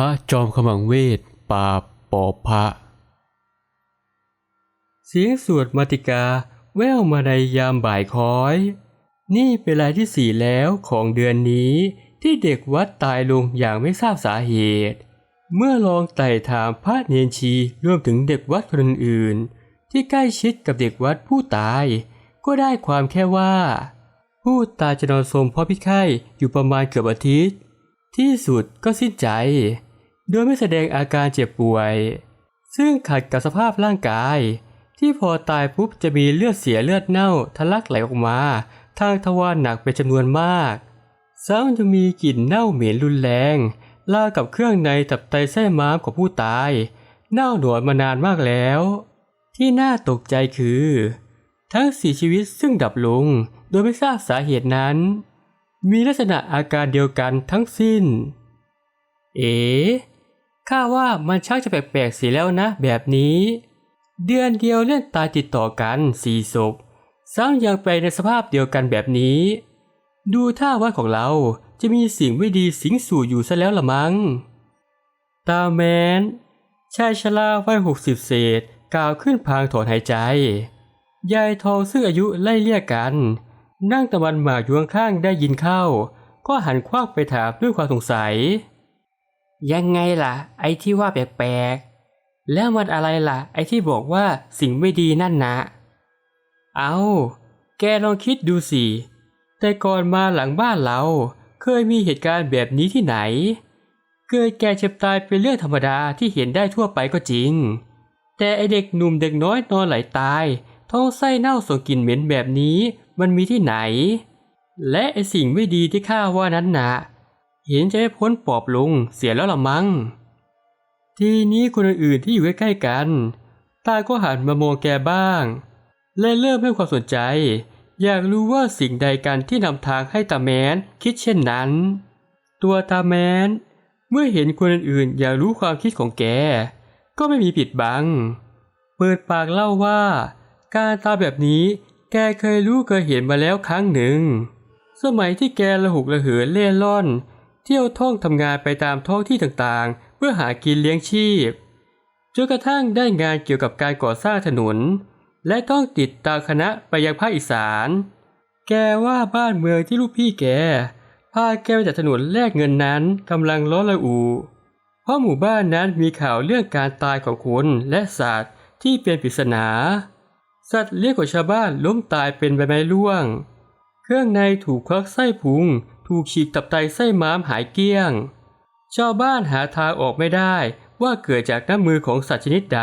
พระจอมขมังเวทปราบปอพระ เสียงสวดมาติกาแววมาในยามบ่ายคอย นี่เป็นรายที่สี่แล้วของเดือนนี้ที่เด็กวัดตายลงอย่างไม่ทราบสาเหตุ เมื่อลองไต่ถามพระเนนชีรวมถึงเด็กวัดคนอื่นๆที่ใกล้ชิดกับเด็กวัดผู้ตาย ก็ได้ความแค่ว่า ผู้ตายจะนอนสมพราะพิไข้อยู่ประมาณเกือบอาทิตย์ ที่สุดก็สิ้นใจ โดยไม่แสดงอาการเจ็บป่วย ซึ่งขัดกับสภาพร่างกาย ที่พอตายปุ๊บจะมีเลือดเสียเลือดเน่าทะลักไหลออกมา ทางทวารหนักเป็นจำนวนมากซ้ำจะมีกลิ่นเน่าเหม็นรุนแรงลากับเครื่องในตับไตไส้ม้ามของผู้ตาย เน่าหนวดมานานมากแล้ว ที่น่าตกใจคือ ทั้งสี่ชีวิตซึ่งดับลงโดยไม่ทราบสาเหตุนั้น มีลักษณะอาการเดียวกันทั้งสิ้น เอ๋ ข้าว่ามันชักจะแปลกๆเสียแล้วนะแบบนี้ เดือนเดียวเล่นตายติดต่อกันสี่ศพซ้ำยังไปในสภาพเดียวกันแบบนี้ ดูท่าว่าของเราจะมีสิ่งไม่ดีสิงสู่อยู่ซะแล้วละมัง้ง ตาแมนชายชราวัยหกสิบเศษกล่าวขึ้นพางถอนหายใจ ยายทองซึ่งอายุไล่เลี่ยกัน นั่งตะวันหมากอยู่ข้างได้ยินเข้า ก็หันคว้างไปถามด้วยความสงสัย ยังไงล่ะ ไอ้ที่ว่าแปลกๆ แล้วมันอะไรล่ะ ไอ้ที่บอกว่าสิ่งไม่ดีนั่นนะ เอาแกลองคิดดูสิ แต่ก่อนมาหลังบ้านเรา เคยมีเหตุการณ์แบบนี้ที่ไหน เกิดแก่เจ็บตายเป็นเรื่องธรรมดาที่เห็นได้ทั่วไปก็จริง แต่ไอเด็กหนุ่มเด็กน้อยนอนไหลตายท้องไส้เน่าส่งกลิ่นเหม็นแบบนี้ มันมีที่ไหน และไอสิ่งไม่ดีที่ข้าว่านั้นนะ เห็นจะไม่พ้นปอบลุงเสียแล้วละมั้ง ทีนี้คนอื่นๆที่อยู่ใกล้ๆกัน ตาก็หันมามองแกบ้าง และเริ่มให้ความสนใจ อยากรู้ว่าสิ่งใดกันที่นำทางให้ตาแมนคิดเช่นนั้น ตัวตาแมนเมื่อเห็นคนอื่นๆ อยากรู้ความคิดของแก ก็ไม่มีปิดบัง เปิดปากเล่าว่า การตาแบบนี้แกเคยรู้เคยเห็นมาแล้วครั้งหนึ่ง สมัยที่แกระหุกระเหินเล่ร่อน เที่ยวท่องทำงานไปตามท้องที่ต่างๆ เพื่อหากินเลี้ยงชีพจนกระทั่งได้งานเกี่ยวกับการก่อสร้างถนน และต้องติดตามคณะไปยังภาคอีสาน แกว่าบ้านเมืองที่ลูกพี่แกพาแกไปจากถนนแลกเงินนั้นกำลังล้อละอูเพราะหมู่บ้านนั้นมีข่าวเรื่องการตายของคนและสัตว์ที่เป็นปริศนา สัตว์เลี้ยงของชาวบ้านล้มตายเป็นใบไม้ร่วง เครื่องในถูกควักไส้พุง ถูกฉีกตับไตไส้ม้ามหายเกลี้ยง ชาวบ้านหาทางออกไม่ได้ว่าเกิดจากน้ำมือของสัตว์ชนิดใด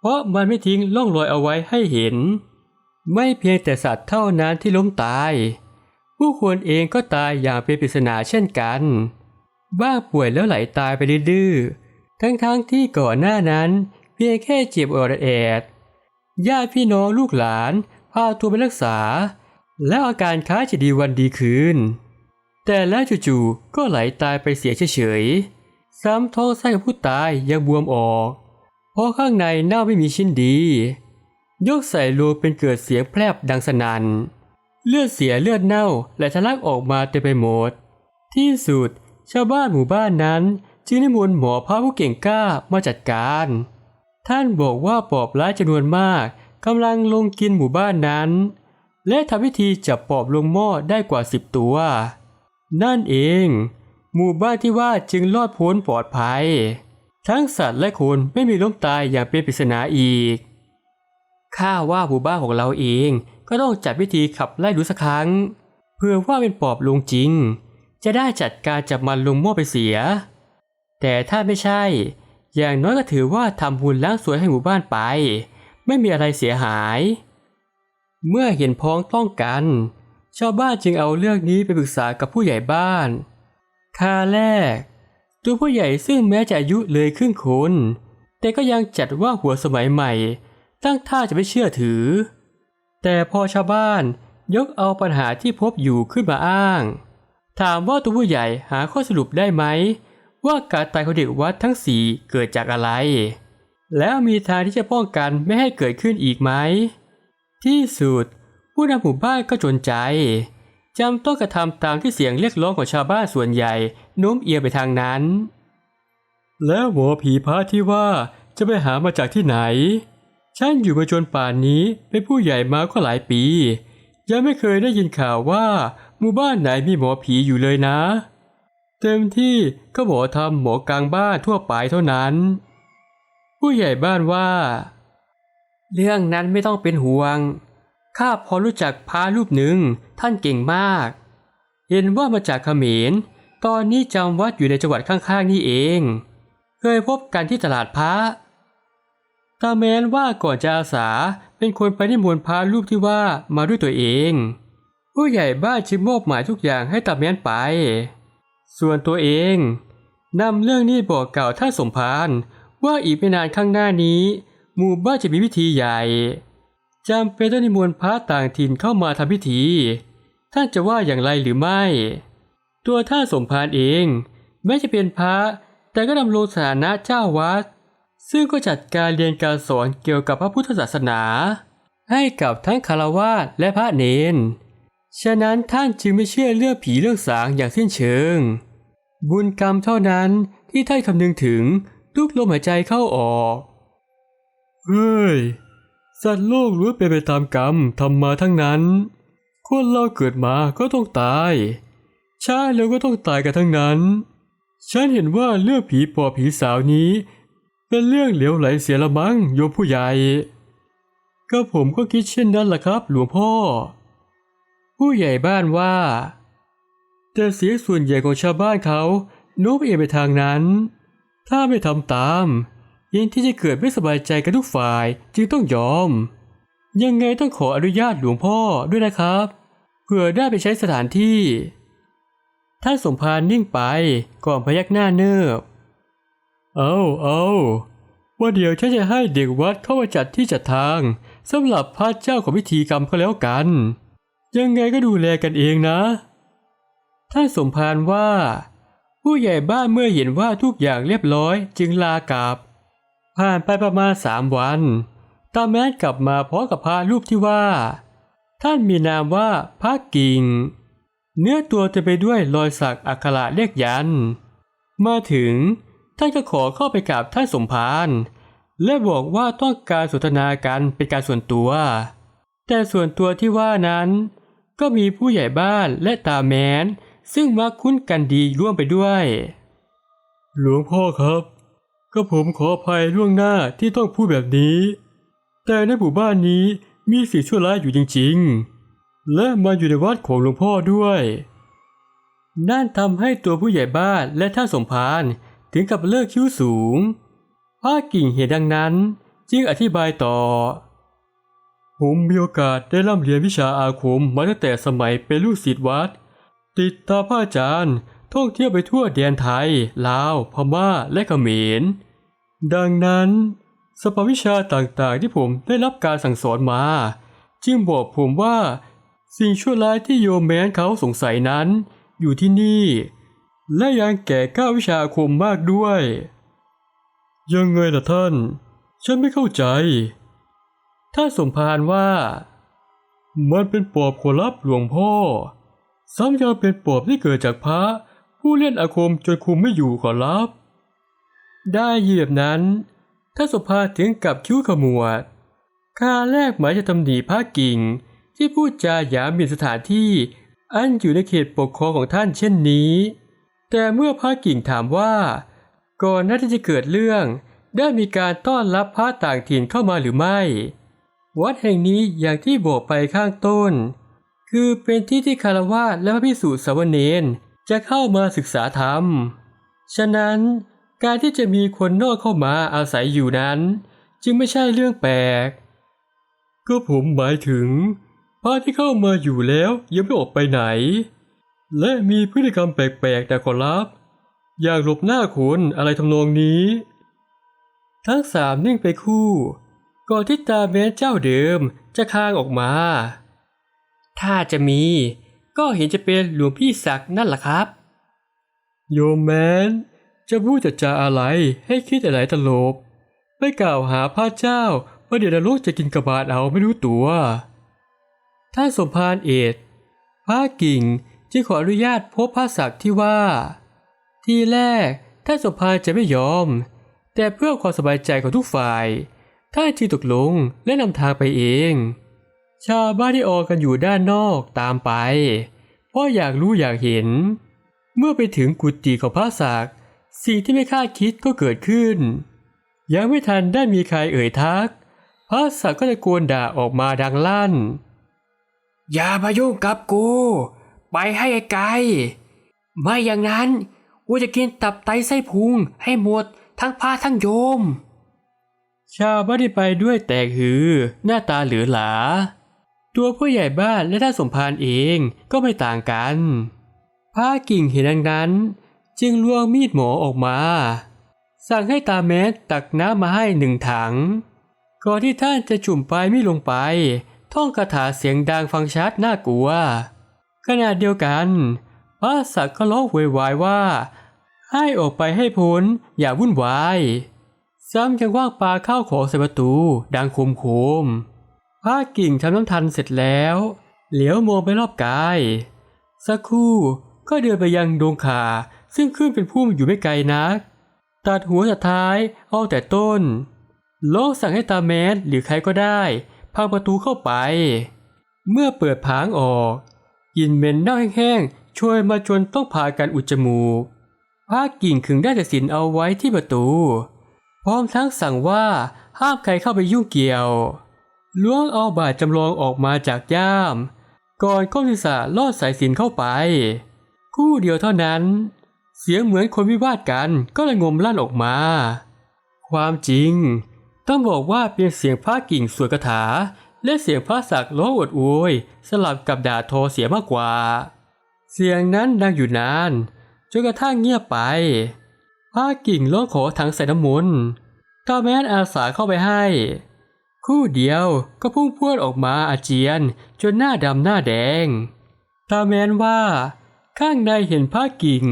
เพราะมันไม่ทิ้งร่องรอยเอาไว้ให้เห็น ไม่เพียงแต่สัตว์เท่านั้นที่ล้มตาย ผู้คนเองก็ตายอย่างเป็นปริศนาเช่นกัน บ้างป่วยแล้วไหลตายไปดื้อทั้งๆทที่ก่อนหน้านั้น เพียงแค่เจ็บออดแอดญาติพี่น้องลูกหลานพาตัวไปรักษา แล้วอาการค้าจะดีวันดีคืน แต่แล้วจู่ๆก็ไหลตายไปเสียเฉยๆ ซ้ำท้องไส้ของผู้ตายยังบวมออก เพราะข้างในเน่าไม่มีชิ้นดี ยกใส่โลเป็นเกิดเสียงแพรบดังสนัน่น เลือดเสียเลือดเน่าและทะลักออกมาเต็มไปหมด ที่สุดชาวบ้านหมู่บ้านนั้นจึงนิมนต์หมอพระผู้เก่งกล้ามาจัดการ ท่านบอกว่าปอบร้ายจำนวนมากกำลังลงกินหมู่บ้านนั้น และทำพิธีจับปอบลงหม้อได้กว่าสิบตัว นั่นเอง หมู่บ้านที่ว่าจึงรอดพ้นปลอดภัย ทั้งสัตว์และคนไม่มีล้มตายอย่างเป็นปริศนาอีก ข้าว่าหมู่บ้านของเราเองก็ต้องจัดพิธีขับไล่ดูสักครั้ง เพื่อว่าเป็นปอบลงจริง จะได้จัดการจับมันลงหม้อไปเสีย แต่ถ้าไม่ใช่ อย่างน้อยก็ถือว่าทำบุญล้างสวยให้หมู่บ้านไป ไม่มีอะไรเสียหาย เมื่อเห็นพ้องต้องกัน ชาวบ้านจึงเอาเรื่องนี้ไปปรึกษากับผู้ใหญ่บ้านคาแรก ตัวผู้ใหญ่ซึ่งแม้จะอายุเลยครึ่งคนแต่ก็ยังจัดว่าหัวสมัยใหม่ ตั้งท่าจะไม่เชื่อถือ แต่พอชาวบ้านยกเอาปัญหาที่พบอยู่ขึ้นมาอ้าง ถามว่าตัวผู้ใหญ่หาข้อสรุปได้ไหม ว่าการตายของเด็กวัดทั้งสี่เกิดจากอะไร แล้วมีทางที่จะป้องกันไม่ให้เกิดขึ้นอีกไหม ที่สุด ผู้นำหมู่บ้านก็จนใจจำต้องกระทำตามที่เสียงเรียกร้องของชาวบ้านส่วนใหญ่โน้มเอียงไปทางนั้น แล้วหมอผีพระที่ว่าจะไปหามาจากที่ไหน ฉันอยู่มาจนป่านนี้เป็นผู้ใหญ่มาก็หลายปี ยังไม่เคยได้ยินข่าวว่าหมู่บ้านไหนมีหมอผีอยู่เลยนะ เต็มที่ก็หมอทำหมอกลางบ้านทั่วไปเท่านั้น ผู้ใหญ่บ้านว่า เรื่องนั้นไม่ต้องเป็นห่วง ข้าพอรู้จักพระรูปหนึ่งท่านเก่งมาก เห็นว่ามาจากเขมร ตอนนี้จำวัดอยู่ในจังหวัดข้างๆนี่เอง เคยพบกันที่ตลาดพระตาแมนว่าก่อนจะอาสาเป็นคนไปนิมนต์พระรูปที่ว่ามาด้วยตัวเอง ผู้ใหญ่บ้านชิมมอบหมายทุกอย่างให้ตาแมนไป ส่วนตัวเองนำเรื่องนี้บอกกล่าวท่านสมภารว่าอีกไม่นานข้างหน้านี้ หมู่บ้านจะมีพิธีใหญ่ จำเป็นต้องนิมนต์พระต่างถิ่นเข้ามาทำพิธี ท่านจะว่าอย่างไรหรือไม่ ตัวท่านสมภารเอง แม้จะเป็นพระ แต่ก็ดำรงสถานะเจ้าวัด ซึ่งก็จัดการเรียนการสอนเกี่ยวกับพระพุทธศาสนา ให้กับทั้งคารวาสและพระเนน ฉะนั้นท่านจึงไม่เชื่อเรื่องผีเรื่องสางอย่างสิ้นเชิง บุญกรรมเท่านั้นที่ท่านคำนึงถึงทุกลมหายใจเข้าออก เฮ้ย สัตว์โลกรู้เป็นไปตามกรรมทำมาทั้งนั้น คนเราเกิดมาก็ต้องตายชาแล้วก็ต้องตายกันทั้งนั้น ฉันเห็นว่าเรื่องผีปอบผีสาวนี้ เป็นเรื่องเหลวไหลเสียละมั้งโยมผู้ใหญ่ ก็ผมก็คิดเช่นนั้นแหละครับ หลวงพ่อ ผู้ใหญ่บ้านว่า แต่เสียงส่วนใหญ่ของชาวบ้านเขาโน้มเอียงไปทางนั้น ถ้าไม่ทำตาม ยิ่งที่จะเกิดไม่สบายใจกันทุกฝ่ายจึงต้องยอม ยังไงต้องขออนุญาตหลวงพ่อด้วยนะครับเพื่อได้ไปใช้สถานที่ ท่านสมภารนิ่งไปก่อนพยักหน้าเนิบ เอาเอาว่าเดี๋ยวฉันจะให้เด็กวัดเข้ามาจัดที่จัดทางสำหรับพระเจ้าของพิธีกรรมก็แล้วกัน ยังไงก็ดูแลกันเองนะ ท่านสมภารว่า ผู้ใหญ่บ้านเมื่อเห็นว่าทุกอย่างเรียบร้อยจึงลากลับ ผ่านไปประมาณสามวันตาแมนกลับมาพร้อมกับพระรูปที่ว่า ท่านมีนามว่าพระกิ่ง เนื้อตัวจะไปด้วยรอยสักอักขระเลขยัน มาถึงท่านก็ขอเข้าไปกราบท่านสมภารและบอกว่าต้องการสนทนากันเป็นการส่วนตัว แต่ส่วนตัวที่ว่านั้น ก็มีผู้ใหญ่บ้านและตาแมนซึ่งมักคุ้นกันดีร่วมไปด้วย หลวงพ่อครับ ก็ผมขออภัยล่วงหน้าที่ต้องพูดแบบนี้ แต่ในหมู่บ้านนี้มีสิ่งชั่วร้ายอยู่จริงๆ และมาอยู่ในวัดของหลวงพ่อด้วย นั่นทำให้ตัวผู้ใหญ่บ้านและท่านสมภารถึงกับเลิกคิ้วสูงผ้ากิ่งเห็นดังนั้น จึงอธิบายต่อ ผมมีโอกาสได้ร่ำเรียนวิชาอาคมมาตั้งแต่สมัยเป็นลูกศิษย์วัด ติดตามพระอาจารย์ท่องเที่ยวไปทั่วแดนไทย ลาว พม่า และเขมร ดังนั้นสภาวิชาต่างๆที่ผมได้รับการสั่งสอนมา จึงบอกผมว่า สิ่งชั่วร้ายที่โยมแมนเขาสงสัยนั้น อยู่ที่นี่ และยังแก่ก้าวิชาคมมากด้วย ยังไงล่ะท่าน ฉันไม่เข้าใจท่าสมภารว่า มันเป็นปอบขอรับหลวงพ่อ ซ้ำยังเป็นปอบที่เกิดจากพระ ผู้เล่นอาคมจนคุมไม่อยู่ขอรับ ได้เหยียบนั้นท่านสมภาถึงกับคิ้วขมวดข้าแรกหมายจะตำหนิพระกิ่ง ที่พูดจาหยามหมิ่นสถานที่ อันอยู่ในเขตปกครองของท่านเช่นนี้ แต่เมื่อพระกิ่งถามว่า ก่อนหน้าที่จะเกิดเรื่อง ได้มีการต้อนรับพระต่างถิ่นเข้ามาหรือไม่ วัดแห่งนี้อย่างที่บอกไปข้างต้น คือเป็นที่ที่คารวะและพระพิสุสาวเณรจะเข้ามาศึกษาธรรม ฉะนั้น การที่จะมีคนนอกเข้ามาอาศัยอยู่นั้น จึงไม่ใช่เรื่องแปลก ก็ผมหมายถึงพระที่เข้ามาอยู่แล้วยังไม่ออกไปไหน และมีพฤติกรรมแปลกๆแต่ขอรับอยากหลบหน้าคุณอะไรทำนองนี้ ทั้งสามนิ่งไปคู่ ก่อนที่ตาแม้นเจ้าเดิมจะค้างออกมา ถ้าจะมีก็เห็นจะเป็นหลวงพี่ศักดิ์นั่นแหละครับ โยมแมน จะพูดจะจาอะไรให้คิดอะไรตลบไปกล่าวหาพระเจ้าว่าเดี๋ยวนรกจะกินกระบาดเอาไม่รู้ตัวท่านสมภารเอดพระกิ่งจึงขออนุญาตพบพระศักดิ์ที่ว่า ทีแรกท่านสมภารจะไม่ยอม แต่เพื่อความสบายใจของทุกฝ่ายท่านจึงตกลงและนำทางไปเอง ชาวบ้านที่ออกกันอยู่ด้านนอกตามไป เพราะอยากรู้อยากเห็น เมื่อไปถึงกุฏิของพระศักดิ์ สิ่งที่ไม่คาดคิดก็เกิดขึ้น ยังไม่ทันได้มีใครเอ่ยทัก พระศักดิ์ก็ตะโกนด่าออกมาดังลั่น อย่ามายุ่งกับกู ไปให้ไกล ไม่อย่างนั้นกูจะกินตับไตไส้พุงให้หมดทั้งพระทั้งโยม ชาวบ้านที่ไปด้วยแตกหือ หน้าตาเหลือหลา ตัวผู้ใหญ่บ้านและท่านสมภารเองก็ไม่ต่างกันพระกิ่งเห็นดังนั้น จึงลวงมีดหมอออกมา สั่งให้ตาแมสตักน้ำมาให้หนึ่งถัง ก่อนที่ท่านจะจุ่มปลายมีดลงไป ท่องคาถาเสียงดังฟังชัดน่ากลัว ขณะเดียวกัน พระศักดิ์ก็ร้องโวยวายว่า ให้ออกไปให้พ้นอย่าวุ่นวายซ้ำยังว่างปลาข้าวของใส่ประตูดังโคมโคมพระกิ่งทำน้ำทันเสร็จแล้ว เหลียวมองไปรอบกาย สักครู่ก็เดินไปยังดวงขา ซึ่งขึ้นเป็นพุ่มอยู่ไม่ไกลนัก ตัดหัวตัดท้ายเอาแต่ต้น โลกสั่งให้ตาแมนหรือใครก็ได้พังประตูเข้าไป เมื่อเปิดผางออกกลิ่นเหม็นเน่าแห้งๆช่วยมาจนต้องพากันอุดจมูกพระกิ่งขึงได้แต่สินเอาไว้ที่ประตู พร้อมทั้งสั่งว่าห้ามใครเข้าไปยุ่งเกี่ยว ล้วงเอาบาดจำลองออกมาจากย่าม ก่อนก้มศีรษะลอดสายสินเข้าไป คู่เดียวเท่านั้น เสียงเหมือนคนวิวาทกันก็เลยงมลั่นออกมา ความจริง ต้องบอกว่าเป็นเสียงพระกิ่งสวดคาถา และเสียงพระศักดิ์ร้องอวดโวยสลับกับด่าทอเสียมากกว่า เสียงนั้นดังอยู่นานจนกระทั่งเงียบไปพระกิ่งร้องขอถังใส่น้ำมนต์ตาแมนอาสาเข้าไปให้ คู่เดียวก็พุ่งพรวดออกมาอาเจียนจนหน้าดำหน้าแดง ตาแมนว่า ข้างในเห็นพระกิ่ง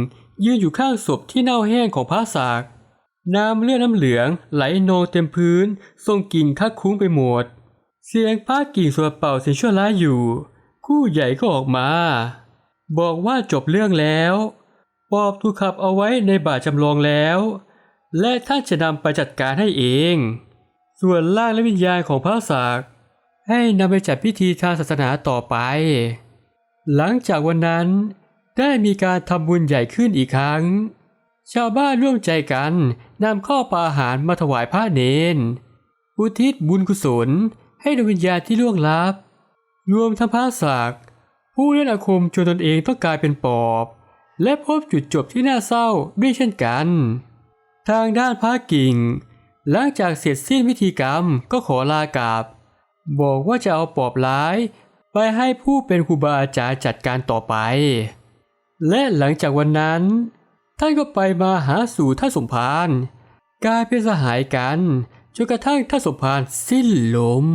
ยืนอยู่ข้างศพที่เน่าแห้งของพระศักดิ์น้ำเลือดน้ำเหลืองไหลนองเต็มพื้นทรงกลิ่นคักคุ้งไปหมด เสียงพระกิ่งสวดเป่าเสียงชั่วร้ายอยู่ คู่ใหญ่ก็ออกมา บอกว่าจบเรื่องแล้วปอบถูกขับเอาไว้ในบาทจำลองแล้ว และท่านจะนำไปจัดการให้เอง ส่วนร่างและวิญญาณของพระศักดิ์ให้นำไปจัดพิธีทางศาสนาต่อไป หลังจากวันนั้น ได้มีการทำบุญใหญ่ขึ้นอีกครั้ง ชาวบ้านร่วมใจกันนำข้าวปลาอาหารมาถวายพระเนน อุทิศบุญกุศลให้ดวงวิญญาณที่ล่วงลับ รวมทั้งพระศักดิ์ผู้เล่นอาคมจนตนเองต้องกลายเป็นปอบ และพบจุดจบที่น่าเศร้าด้วยเช่นกัน ทางด้านพระกิ่ง หลังจากเสร็จสิ้นพิธีกรรมก็ขอลากลับ บอกว่าจะเอาปอบร้าย ไปให้ผู้เป็นครูบาอาจารย์จัดการต่อไป และหลังจากวันนั้น ท่านก็ไปมาหาสู่ท่านสมภารกลายเป็นสหายกันจนกระทั่งท่านสมภารสิ้นลม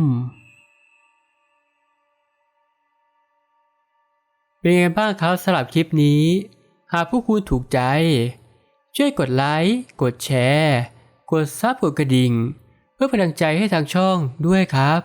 เป็นไงบ้างครับสำหรับคลิปนี้ หากผู้คุณถูกใจ ช่วยกดไลค์ กดแชร์ กดซับกดกระดิ่ง เพื่อเป็นกำลังใจให้ทางช่องด้วยครับ